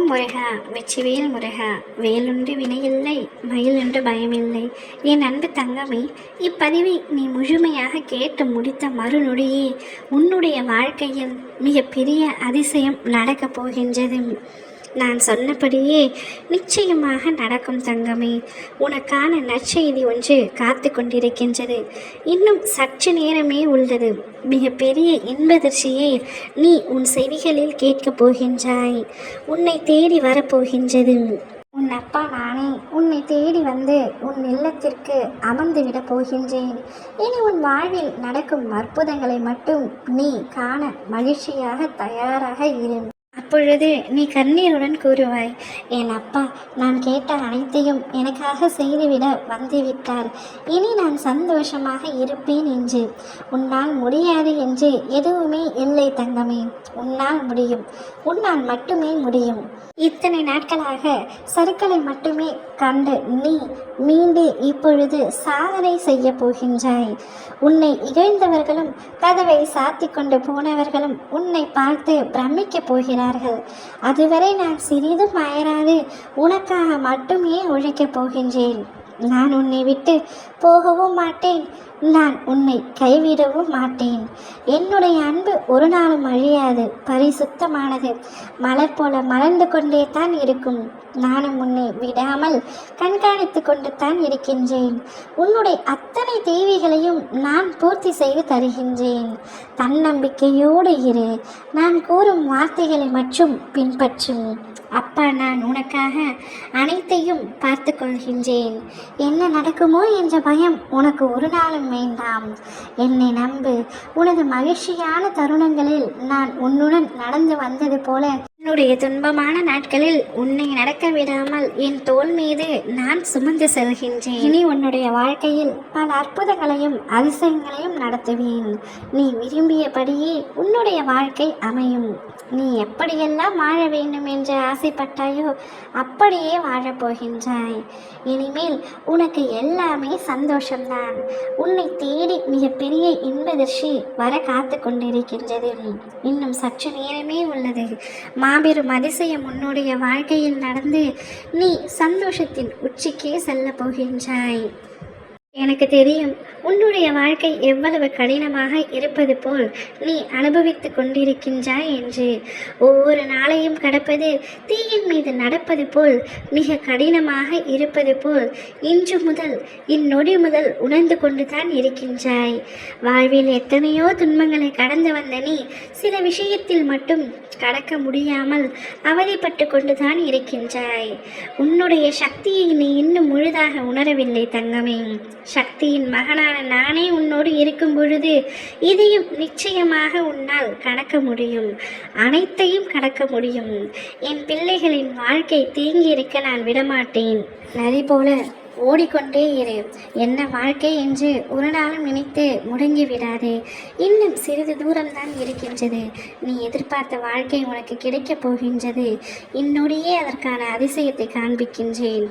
ஓம் முருகா வெற்றிவேல் முருகா வேலுண்டு வினையில்லை மயிலுண்டு பயமில்லை. என் அன்பு தங்கமே இப்பதிவை நீ முழுமையாக கேட்டு முடித்த மறுநொடியே உன்னுடைய வாழ்க்கையில் மிகப்பெரிய அதிசயம் நடக்கப் போகின்றது. நான் சொன்னபடியே நிச்சயமாக நடக்கும் தங்கமே. உனக்கான நற்செய்தி ஒன்று காத்து கொண்டிருக்கின்றது. இன்னும் சற்று நேரமே உள்ளது. மிகப்பெரிய இன்பதிர்ச்சியை நீ உன் செவிகளில் கேட்கப் போகின்றாய். உன்னை தேடி வரப்போகின்றது. உன் அப்பா நானே உன்னை தேடி வந்து உன் இல்லத்திற்கு அமர்ந்துவிடப் போகின்றேன். இனி உன் வாழ்வில் நடக்கும் அற்புதங்களை மட்டும் நீ காண மகிழ்ச்சியாக தயாராக இரு. அப்பொழுது நீ கண்ணீருடன் கூறுவாய் என் அப்பா நான் கேட்ட அனைத்தையும் எனக்காக செய்துவிட வந்துவிட்டார். இனி நான் சந்தோஷமாக இருப்பேன் என்று. உன்னால் முடியாது என்று எதுவுமே இல்லை தங்கமே. உன்னால் முடியும். உன்னால் மட்டுமே முடியும். இத்தனை நாட்களாக சருக்களை மட்டுமே கண்டு நீ மீண்டு இப்பொழுது சாதனை செய்ய போகின்றாய். உன்னை இகழ்ந்தவர்களும் கதவை சாத்தி கொண்டு போனவர்களும் உன்னை பார்த்து பிரமிக்கப் போகிறார்கள். அதுவரை நான் சிறிதும் அயராது. உனக்காக மட்டுமே உழைக்கப் போகின்றேன். நான் உன்னை விட்டு போகவும் மாட்டேன். நான் உன்னை கைவிடவும் மாட்டேன். என்னுடைய அன்பு ஒரு நாளும் அழியாது பரிசுத்தமானது. மலர் போல மலர்ந்து கொண்டே தான் இருக்கும். நானும் உன்னை விடாமல் கண்காணித்து கொண்டு தான் இருக்கின்றேன். உன்னுடைய அத்தனை தேவைகளையும் நான் பூர்த்தி செய்து தருகின்றேன். தன்னம்பிக்கையோடு இரு. நான் கூறும் வார்த்தைகளை மட்டும் பின்பற்றும். அப்பா நான் உனக்காக அனைத்தையும் பார்த்து கொள்கின்றேன் என்ன நடக்குமோ என்ற பயம் உனக்கு ஒரு நாளும் வேண்டாம். என்னை நம்பு. உனது மகிழ்ச்சியான தருணங்களில் நான் உன்னுடன் நடந்து வந்தது போல என்னுடைய துன்பமான நாட்களில் உன்னை நடக்க விடாமல் என் தோல் மீது நான் சுமந்து செல்கின்றேன். இனி உன்னுடைய வாழ்க்கையில் பல அற்புதங்களையும் அதிசயங்களையும் நடத்துவேன். நீ விரும்பியபடியே உன்னுடைய வாழ்க்கை அமையும். நீ எப்படியெல்லாம் வாழ வேண்டும் என்று ஆசைப்பட்டாயோ அப்படியே வாழப் போகின்றாய் இனிமேல் உனக்கு எல்லாமே சந்தோஷம்தான். உன்னை தேடி மிகப்பெரிய இன்பதிர்ச்சி வர காத்து கொண்டிருக்கின்றது. இன்னும் சற்று நேரமே உள்ளது. மாபெரும் அதிசயம் உன்னுடைய வாழ்க்கையில் நடந்து நீ சந்தோஷத்தின் உச்சிக்கே செல்லப் போகின்றாய். எனக்கு தெரியும் உன்னுடைய வாழ்க்கை எவ்வளவு கடினமாக இருப்பது போல் நீ அனுபவித்து கொண்டிருக்கின்றாய் என்று. ஒவ்வொரு நாளையும் கடப்பது தீயின் மீது நடப்பது போல் மிக கடினமாக இருப்பது போல் இன்று முதல் இந்நொடி முதல் உணர்ந்து கொண்டு தான் இருக்கின்றாய். வாழ்வில் எத்தனையோ துன்பங்களை கடந்து வந்த நீ சில விஷயத்தில் மட்டும் கடக்க முடியாமல் அவதிப்பட்டு கொண்டு தான் இருக்கின்றாய். உன்னுடைய சக்தியை நீ இன்னும் முழுதாக உணரவில்லை தங்கமே. சக்தியின் மகனான நானே உன்னோடு இருக்கும் பொழுது இதையும் நிச்சயமாக உன்னால் கடக்க முடியும். அனைத்தையும் கடக்க முடியும். என் பிள்ளைகளின் வாழ்க்கை தேங்கி இருக்க நான் விடமாட்டேன். நதி போல ஓடிக்கொண்டே இரு. என்ன வாழ்க்கை என்று ஒரு நாளும் நினைத்து முடங்கி விடாதே. இன்னும் சிறிது தூரம்தான் இருக்கின்றது. நீ எதிர்பார்த்த வாழ்க்கை உனக்கு கிடைக்கப் போகின்றது. என்னுடைய அதற்கான அதிசயத்தை காண்பிக்கின்றேன்.